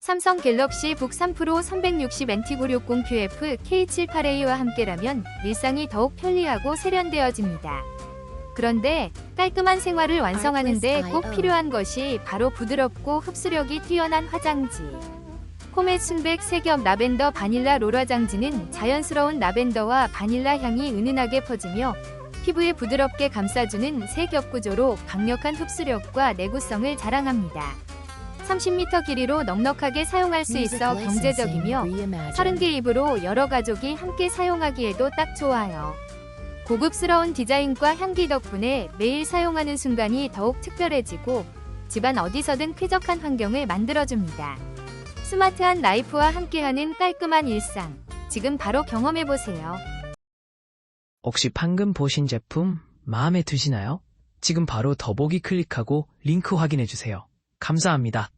삼성 갤럭시 북 3 프로 360 NT960 QF K78A와 함께라면 일상이 더욱 편리하고 세련되어집니다. 그런데 깔끔한 생활을 완성하는데 꼭 필요한 것이 바로 부드럽고 흡수력이 뛰어난 화장지. 홈의 순백 색엽 라벤더 바닐라 롤 화장지는 자연스러운 라벤더와 바닐라 향이 은은하게 퍼지며 피부에 부드럽게 감싸주는 색엽 구조로 강력한 흡수력과 내구성을 자랑합니다. 30m 길이로 넉넉하게 사용할 수 있어 경제적이며 30개 입으로 여러 가족이 함께 사용하기에도 딱 좋아요. 고급스러운 디자인과 향기 덕분에 매일 사용하는 순간이 더욱 특별해지고 집안 어디서든 쾌적한 환경을 만들어줍니다. 스마트한 라이프와 함께하는 깔끔한 일상. 지금 바로 경험해보세요. 혹시 방금 보신 제품 마음에 드시나요? 지금 바로 더보기 클릭하고 링크 확인해주세요. 감사합니다.